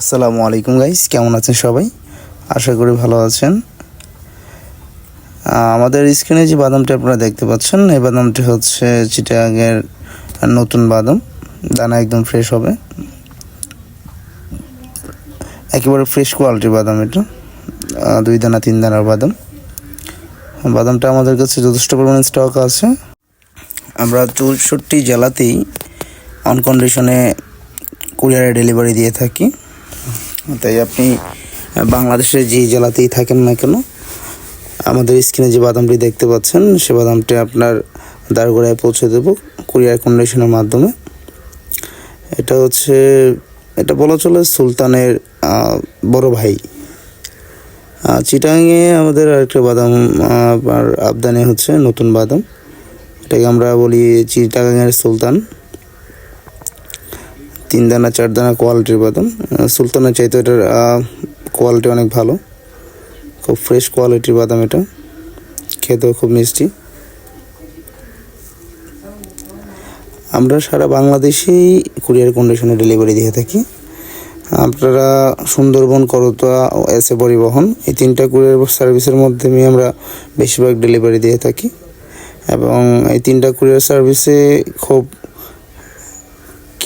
আসসালামু আলাইকুম গাইস কেমন আছেন সবাই? আশা করি ভালো আছেন। আমাদের স্ক্রিনে যে বাদামটি আপনারা দেখতে পাচ্ছেন, এই বাদামটি হচ্ছে চিটাগের নতুন বাদাম। দানা একদম ফ্রেশ হবে। একেবারে ফ্রেশ কোয়ালিটির বাদাম এটা। দুই দানা, তিন দানার বাদাম। বাদামটা আমাদের কাছে যথেষ্ট পরিমাণে স্টক আছে। আমরা চৌষট্টি জেলাতেই অন কন্ডিশনে কুরিয়ারে ডেলিভারি দিয়ে থাকি। তাই আপনি বাংলাদেশের যে জেলাতেই থাকেন না কেন, আমাদের স্ক্রিনে যে বাদামটি দেখতে পাচ্ছেন, সে বাদামটি আপনার দারগোড়ায় পৌঁছে দেব কুরিয়ার কন্ডিশনের মাধ্যমে। এটা হচ্ছে, এটা বলা চলে সুলতানের বড় ভাই। চিটাঙে আমাদের আরেকটা বাদাম আর আবদানি হচ্ছে নতুন বাদাম। এটাকে আমরা বলি চিটাগাঙের সুলতান। তিন দানা চার দানা কোয়ালিটির বাদাম সুলতানের চাইতে এটার কোয়ালিটি অনেক ভালো। খুব ফ্রেশ কোয়ালিটির বাদাম এটা। খেতেও খুব মিষ্টি। আমরা সারা বাংলাদেশেই কুরিয়ার কন্ডিশনে ডেলিভারি দিয়ে থাকি। আপনারা সুন্দরবন, করতোয়া ও এসে পরিবহন, এই তিনটা কুরিয়ার সার্ভিসের মাধ্যমে আমরা বেশিরভাগ ডেলিভারি দিয়ে থাকি। এবং এই তিনটা কুরিয়ার সার্ভিসে খুব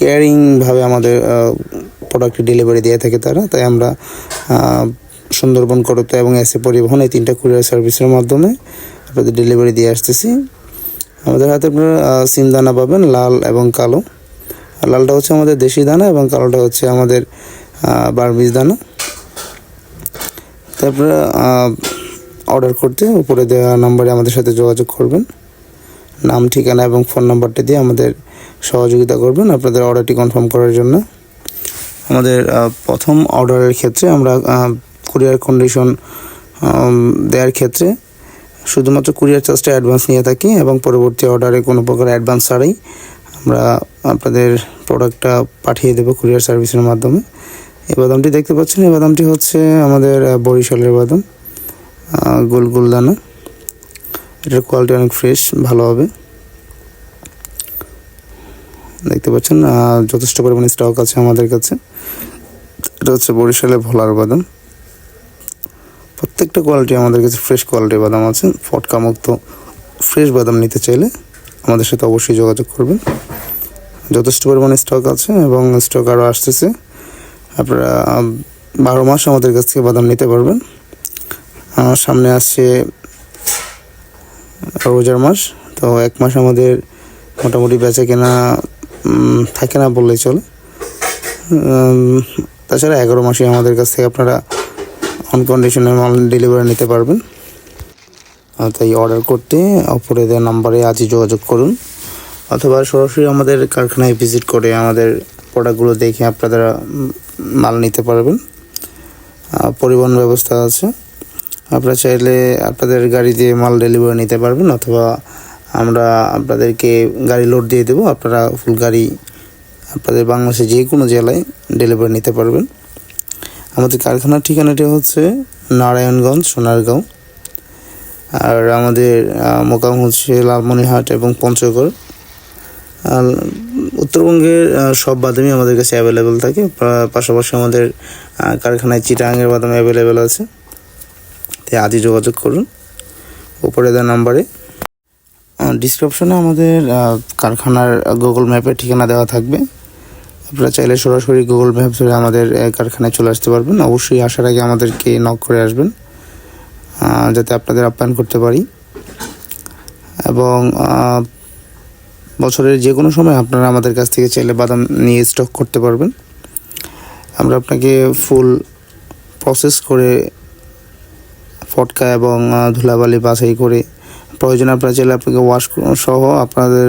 কেয়ারিংভাবে আমাদের প্রোডাক্টের ডেলিভারি দিয়ে থাকে তারা। তাই আমরা সুন্দরবন করতে এবং এসে পরিবহন এই তিনটা কুরিয়ার সার্ভিসের মাধ্যমে আপনাদের ডেলিভারি দিয়ে আসতেছি। আমাদের হাতে আপনারা সিম দানা পাবেন, লাল এবং কালো। লালটা হচ্ছে আমাদের দেশি দানা এবং কালোটা হচ্ছে আমাদের বারবিজ দানা। তারপরে অর্ডার করতে, উপরে দেওয়া নাম্বারে আমাদের সাথে যোগাযোগ করবেন। নাম, ঠিকানা এবং ফোন নাম্বারটি দিয়ে আমাদের সহযোগিতা করবেন আপনাদের অর্ডারটি কনফার্ম করার জন্য। আমাদের প্রথম অর্ডারের ক্ষেত্রে আমরা কুরিয়ার কন্ডিশন দেওয়ার ক্ষেত্রে শুধুমাত্র কুরিয়ার চার্জটা অ্যাডভান্স নিয়ে থাকি এবং পরবর্তী অর্ডারে কোনো প্রকার অ্যাডভান্স ছাড়াই আমরা আপনাদের প্রোডাক্টটা পাঠিয়ে দেবো কুরিয়ার সার্ভিসের মাধ্যমে। এই বাদামটি দেখতে পাচ্ছেন, এই বাদামটি হচ্ছে আমাদের বরিশালের বাদাম গোল গোল দানা। এটার কোয়ালিটি অনেক ফ্রেশ ভালো হবে। দেখতে পাচ্ছেন যথেষ্ট পরিমাণে স্টক আছে আমাদের কাছে। এটা হচ্ছে বরিশালের ভোলার বাদাম। প্রত্যেকটা কোয়ালিটি আমাদের কাছে ফ্রেশ কোয়ালিটির বাদাম আছে। ফটকা মুক্ত ফ্রেশ বাদাম নিতে চাইলে আমাদের সাথে অবশ্যই যোগাযোগ করবেন। যথেষ্ট পরিমাণে স্টক আছে এবং স্টক আরও আসতেছে। আপনারা বারো মাস আমাদের কাছ থেকে বাদাম নিতে পারবেন। সামনে আসছে রোজার মাস, তো এক মাস আমাদের মোটামুটি বেচা কেনা থাকে না বললেই চলে। তাছাড়া এগারো মাসে আমাদের কাছ থেকে আপনারা অনকন্ডিশনে মাল ডেলিভারি নিতে পারবেন। তাই অর্ডার করতে অপরে দেওয়া নাম্বারে আজই যোগাযোগ করুন। অথবা সরাসরি আমাদের কারখানায় ভিজিট করে আমাদের প্রোডাক্টগুলো দেখে আপনারা মাল নিতে পারবেন। পরিবহন ব্যবস্থা আছে। আপনারা চাইলে আপনাদের গাড়ি দিয়ে মাল ডেলিভারি নিতে পারবেন, অথবা আমরা আপনাদেরকে গাড়ি লোড দিয়ে দেবো, আপনারা ফুল গাড়ি আপনাদের বাংলাদেশে যে কোনো জেলায় ডেলিভারি নিতে পারবেন। আমাদের কারখানার ঠিকানাটি হচ্ছে নারায়ণগঞ্জ, সোনারগাঁও, আর আমাদের মোকাম হচ্ছে লালমনিরহাট এবং পঞ্চগড়। উত্তরবঙ্গের সব বাদামই আমাদের কাছে অ্যাভেলেবেল থাকে পাশাপাশি আমাদের কারখানায় চিটাঙের বাদাম অ্যাভেলেবেল আছে। তাই আজই যোগাযোগ করুন। উপরে দেওয়া নাম্বারে। ডিসক্রিপশনে আমাদের কারখানার গুগল ম্যাপের ঠিকানা দেওয়া থাকবে। আপনারা চাইলে সরাসরি গুগল ম্যাপ ধরে আমাদের কারখানায় চলে আসতে পারবেন। অবশ্যই আসার আগে আমাদেরকে নক করে আসবেন যাতে আপনাদের আপ্যায়ন করতে পারি। এবং বছরের যে কোনো সময় আপনারা আমাদের কাছ থেকে চাইলে বাদাম নিয়ে স্টক করতে পারবেন। আমরা আপনাকে ফুল প্রসেস করে ফটকা এবং ধুলাবালি বাছাই করে প্রয়োজন আপনারা চাইলে আপনাকে ওয়াশ সহ আপনাদের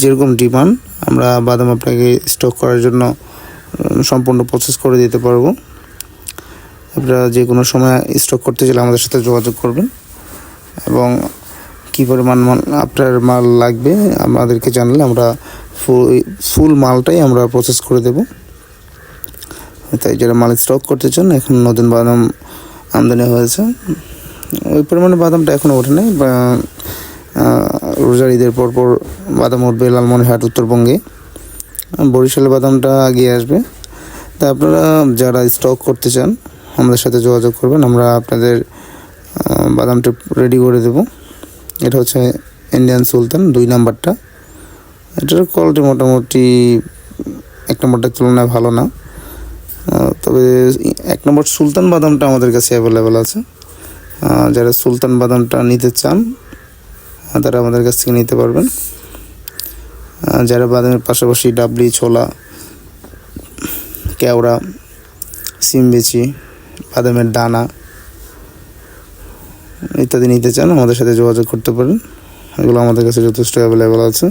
যেরকম ডিমান্ড আমরা বাদাম আপনাকে স্টক করার জন্য সম্পূর্ণ প্রসেস করে দিতে পারব। আপনারা যে কোনো সময় স্টক করতে চাইলে আমাদের সাথে যোগাযোগ করবেন। এবং কী পরিমাণ মাল আপনার মাল লাগবে, আমাদেরকে জানলে আমরা ফুল ফুল মালটাই আমরা প্রসেস করে দেব। তাই যারা মাল স্টক করতে চান, এখন নতুন বাদাম আমদানি হয়েছে। ওই পরিমাণে বাদামটা এখনও ওঠে নাই রোজার ঈদের পর পর বাদাম উঠবে লালমনিরহাট, উত্তরবঙ্গে। বরিশালের বাদামটা এগিয়ে আসবে। তা আপনারা যারা স্টক করতে চান, আমাদের সাথে যোগাযোগ করবেন, আমরা আপনাদের বাদামটা রেডি করে দেব। এটা হচ্ছে ইন্ডিয়ান সুলতান দুই নাম্বারটা। এটার কোয়ালিটি মোটামুটি এক নম্বরটার তুলনায় ভালো না। তবে এক নম্বর সুলতান বাদামটা আমাদের কাছে অ্যাভেলেবেল আছে। যারা সুলতান বাদামটা নিতে চান তারা আমাদের কাছ থেকে নিতে পারবেন। যারা বাদামের পাশাপাশি ডাবলি, ছোলা, কেওড়া, সিম বিচি, বাদামের দানা ইত্যাদি নিতে চান, আমাদের সাথে যোগাযোগ করতে পারেন। এগুলো আমাদের কাছে যথেষ্ট অ্যাভেলেবেল আছে।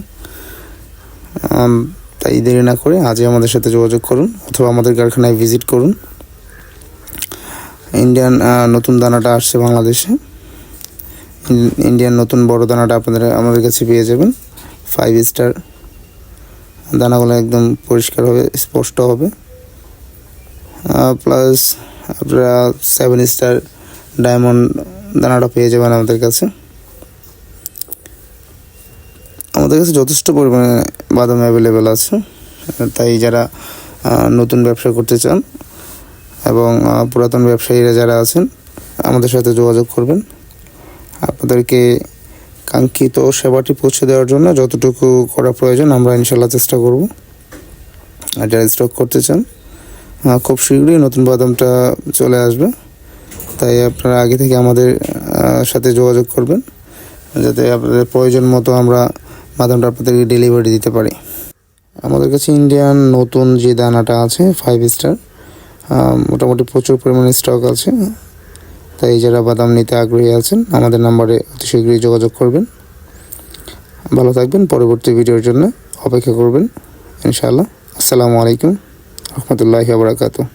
তাই দেরি না করে আজই আমাদের সাথে যোগাযোগ করুন অথবা আমাদের কারখানায় ভিজিট করুন। ইন্ডিয়ান নতুন দানাটা আসছে বাংলাদেশে। ইন্ডিয়ান নতুন বড় দানাটা আপনাদের আমাদের কাছে পেয়ে যাবেন। ফাইভ স্টার দানাগুলো একদম পরিষ্কার হবে স্পষ্ট হবে। প্লাস আপনারা সেভেন স্টার ডায়মন্ড দানাটা পেয়ে যাবেন আমাদের কাছে। আমাদের কাছে যথেষ্ট পরিমাণে বাদাম অ্যাভেলেবেল আছে। তাই যারা নতুন ব্যবসা করতে চান এবং পুরাতন ব্যবসায়ীরা যারা আছেন, আমাদের সাথে যোগাযোগ করবেন। আপনাদেরকে কাঙ্ক্ষিত সেবাটি পৌঁছে দেওয়ার জন্য যতটুকু করা প্রয়োজন আমরা ইনশাল্লাহ চেষ্টা করব। আর যারা স্টক করতে চান খুব শীঘ্রই নতুন বাদামটা চলে আসবে। তাই আপনারা আগে থেকে আমাদের সাথে যোগাযোগ করবেন। যাতে আপনাদের প্রয়োজন মতো আমরা বাদামটা আপনাদেরকে ডেলিভারি দিতে পারি। আমাদের কাছে ইন্ডিয়ান নতুন যে দানাটা আছে ফাইভ স্টার মোটামুটি প্রচুর পরিমাণে স্টক আছে। তাই যারা বাদাম নিতে আগ্রহী আছেন, আমাদের নাম্বারে অতি শীঘ্রই যোগাযোগ করবেন। ভালো থাকবেন, পরবর্তী ভিডিওর জন্য অপেক্ষা করবেন। ইনশাআল্লাহ, আসসালামু আলাইকুম, রহমতুল্লাহি বারাকাতুহ।